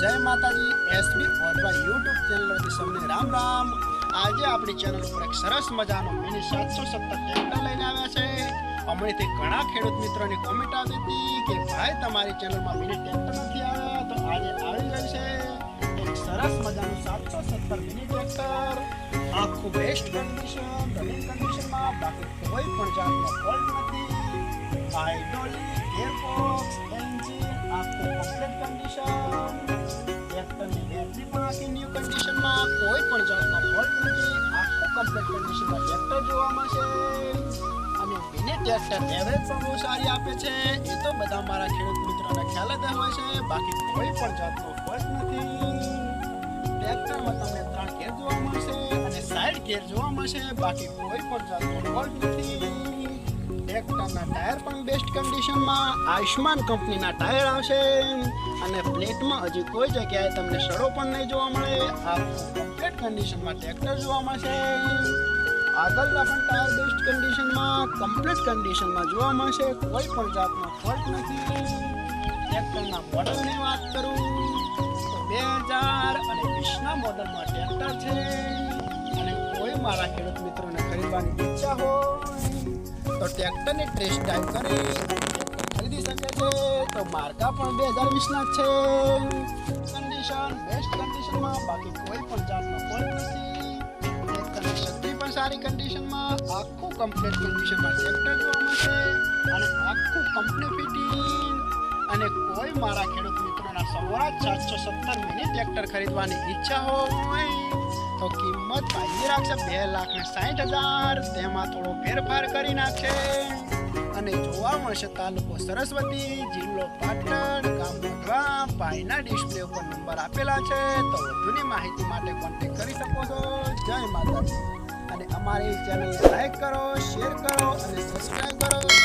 જય માતાજી SB ઓરવા YouTube channel વતી સૌને રામ રામ. આજે આપણી ચેનલ ઉપર એક સરસ મજાનો મિની સાતસો સત્તર ટ્રેક્ટર લઈને આવ્યા છે. હમણાંથી ઘણા ખેડૂત મિત્રોની કોમેન્ટ આવી હતી કે ભાઈ, તમારી ચેનલમાં મિની ટ્રેક્ટર નથી આવ્યા, તો આજે આવી ગયું છે એક સરસ મજાનું સાતસો સત્તર મિની ટ્રેક્ટર આખું બેસ્ટ કન્ડિશન રનિંગ કન્ડિશનમાં બાકી કોઈ પણ જાતનો ફોલ્ટ નથી. આઈડોલી ગિયરબોક્સ ન્યૂ કન્ડિશનમાં કોઈ પણ જાતનો ફોલ્ટ નથી. આખું કમ્પ્લીટ કન્ડિશનમાં ટ્રેક્ટર જોવા મળશે. અને મિની ટ્રેક્ટર એવરેજ પણ બહુ સારી આપે છે. એ તો બધા મારા ખેડૂત મિત્રોને ખ્યાલ જ હોય છે. બાકી કોઈ પણ જાતનો ફોલ્ટ નથી. ટ્રેક્ટરમાં તમને ત્રણ ગેર જોવા મળશે અને સાઈડ ગેર જોવા મળશે. બાકી કોઈ પણ જાતનો ફોલ્ટ નથી. ટ્રેક્ટરના ટાયર બેસ્ટ કન્ડિશનમાં આયુષ્માન કંપનીના ટાયર આવશે અને પ્લેટમાં હજી કોઈ જગ્યાએ તમને સડો પણ નહીં જોવા મળે. આ કન્ડિશનમાં ટ્રેક્ટર જોવા મળશે. આગળના પણ ટાયર બેસ્ટ કન્ડિશનમાં કમ્પ્લીટ કન્ડિશનમાં જોવા મળશે. કોઈ પણ જાતનો ફોલ્ટ નથી. ટ્રેક્ટરના મોડલની વાત કરું બે હજાર અને વીસના મોડલમાં ટ્રેક્ટર છે. અને કોઈ મારા ખેડૂત મિત્રોને ખરીદવાની ઈચ્છા હોય તો ટ્રેક્ટરની ટેસ્ટ ડ્રાઈવ ખરીદી શકે છે તો માર્કા પણ બે હજાર વીસના છે. કન્ડિશન બેસ્ટ કન્ડિશનમાં બાકી કોઈ પણ જાતનો ફોલ્ટ નથી. ટ્રેક્ટરની પણ સારી કન્ડિશનમાં આખું કમ્પ્લીટ કન્ડિશનમાં ટ્રેક્ટર જોવા મળશે. અને આખું કંપની ફિટિંગ અને કોઈ મારા ખેડૂત મિત્રોના સવારા સાતસો સત્તર મિનિટ ટ્રેક્ટર ખરીદવાની ઈચ્છા હોય તો કિંમત ભાઈ રાખશે બે લાખ ને સાઠ હજાર. તેમાં થોડો ફેરફાર કરી નાખશે. અને જોવા મળશે તાલુકો સરસ્વતી, જિલ્લો પાટણ ગામ મોઢવા ભાઈના ડિસ્પ્લે ઉપર નંબર આપેલા છે, તો વધુની માહિતી માટે કોન્ટેક્ટ કરી શકો છો. જય માતાજી. અને અમારી ચેનલ લાઈક કરો શેર કરો અને સબસ્ક્રાઈબ કરો.